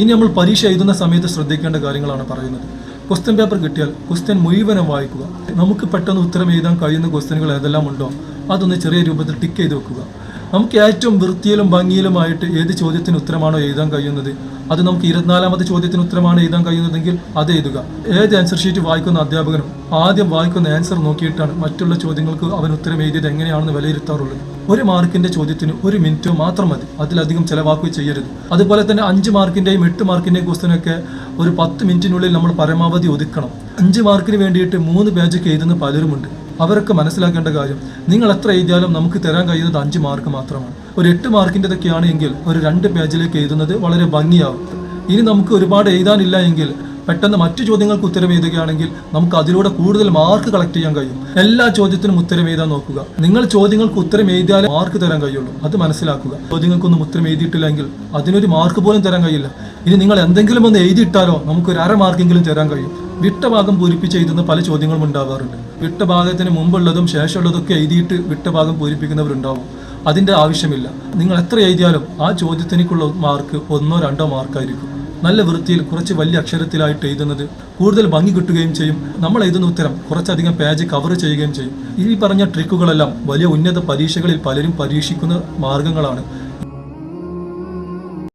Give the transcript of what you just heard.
ഇനി നമ്മൾ പരീക്ഷ എഴുതുന്ന സമയത്ത് ശ്രദ്ധിക്കേണ്ട കാര്യങ്ങളാണ് പറയുന്നത്. ക്വസ്റ്റ്യൻ പേപ്പർ കിട്ടിയാൽ ക്വസ്റ്റ്യൻ മുഴുവനും വായിക്കുക. നമുക്ക് പെട്ടെന്ന് ഉത്തരം എഴുതാൻ കഴിയുന്ന ക്വസ്റ്റ്യനുകൾ ഏതെല്ലാം ഉണ്ടോ അതൊന്ന് ചെറിയ രൂപത്തിൽ ടിക്ക് ചെയ്ത് വെക്കുക. നമുക്ക് ഏറ്റവും വൃത്തിയിലും ഭംഗിയിലുമായിട്ട് ഏത് ചോദ്യത്തിന് ഉത്തരമാണോ എഴുതാൻ കഴിയുന്നത്? അത് നമുക്ക് ഇരുപത്തിനാലാമത്തെ ചോദ്യത്തിന് ഉത്തരമാണ് എഴുതാൻ കഴിയുന്നതെങ്കിൽ അത് എഴുതുക. ഏത് ആൻസർ ഷീറ്റ് വായിക്കുന്ന അധ്യാപകനും ആദ്യം വായിക്കുന്ന ആൻസർ നോക്കിയിട്ടാണ് മറ്റുള്ള ചോദ്യങ്ങൾക്ക് അവൻ ഉത്തരം എഴുതിയത് എങ്ങനെയാണെന്ന് വിലയിരുത്താറുള്ളത്. ഒരു മാർക്കിന്റെ ചോദ്യത്തിന് ഒരു മിനിറ്റ് മാത്രം മതി. അതിലധികം ചിലവാക്കുകയും ചെയ്യരുത്. അതുപോലെ തന്നെ അഞ്ച് മാർക്കിന്റെയും എട്ട് മാർക്കിന്റെയും ക്വസ്റ്റിനൊക്കെ ഒരു പത്ത് മിനിറ്റിനുള്ളിൽ നമ്മൾ പരമാവധി ഒതുക്കണം. അഞ്ച് മാർക്കിന് വേണ്ടിയിട്ട് മൂന്ന് പേജൊക്കെ എഴുതുന്ന പലരുമുണ്ട്. അവരൊക്കെ മനസ്സിലാക്കേണ്ട കാര്യം നിങ്ങൾ എത്ര എഴുതിയാലും നമുക്ക് തരാൻ കഴിയുന്നത് അഞ്ച് മാർക്ക് മാത്രമാണ്. ഒരു എട്ട് മാർക്കിന്റെതൊക്കെയാണ് എങ്കിൽ ഒരു രണ്ട് പേജിലേക്ക് എഴുതുന്നത് വളരെ ഭംഗിയാവും. ഇനി നമുക്ക് ഒരുപാട് എഴുതാനില്ല എങ്കിൽ പെട്ടെന്ന് മറ്റു ചോദ്യങ്ങൾക്ക് ഉത്തരം എഴുതുകയാണെങ്കിൽ നമുക്ക് അതിലൂടെ കൂടുതൽ മാർക്ക് കളക്ട് ചെയ്യാൻ കഴിയും. എല്ലാ ചോദ്യത്തിനും ഉത്തരം എഴുതാൻ നോക്കുക. നിങ്ങൾ ചോദ്യങ്ങൾക്ക് ഉത്തരം എഴുതിയാലേ മാർക്ക് തരാൻ കഴിയുള്ളൂ. അത് മനസ്സിലാക്കുക. ചോദ്യങ്ങൾക്കൊന്നും ഉത്തരം എഴുതിയിട്ടില്ലെങ്കിൽ അതിനൊരു മാർക്ക് പോലും തരാൻ കഴിയില്ല. ഇനി നിങ്ങൾ എന്തെങ്കിലും ഒന്ന് എഴുതിയിട്ടാലോ നമുക്ക് ഒരു അര മാർക്കെങ്കിലും തരാൻ കഴിയും. വിട്ട ഭാഗം പൂരിപ്പിച്ച് എഴുതുന്ന പല ചോദ്യങ്ങളും ഉണ്ടാവാറുണ്ട്. വിട്ട ഭാഗത്തിന് മുമ്പുള്ളതും ശേഷമുള്ളതൊക്കെ എഴുതിയിട്ട് വിട്ട ഭാഗം പൂരിപ്പിക്കുന്നവരുണ്ടാവും. അതിന്റെ ആവശ്യമില്ല. നിങ്ങൾ എത്ര എഴുതിയാലും ആ ചോദ്യത്തിനേക്കുള്ള മാർക്ക് ഒന്നോ രണ്ടോ മാർക്കായിരിക്കും നല്ല വൃത്തിയിൽ കുറച്ച് വലിയ അക്ഷരത്തിലായിട്ട് എഴുതുന്നത് കൂടുതൽ ഭംഗി കിട്ടുകയും ചെയ്യും. നമ്മൾ എഴുതുന്ന ഉത്തരം കുറച്ചധികം പേജ് കവർ ചെയ്യുകയും ചെയ്യും. ഈ പറഞ്ഞ ട്രിക്കുകളെല്ലാം വലിയ ഉന്നത പരീക്ഷകളിൽ പലരും പരീക്ഷിക്കുന്ന മാർഗങ്ങളാണ്.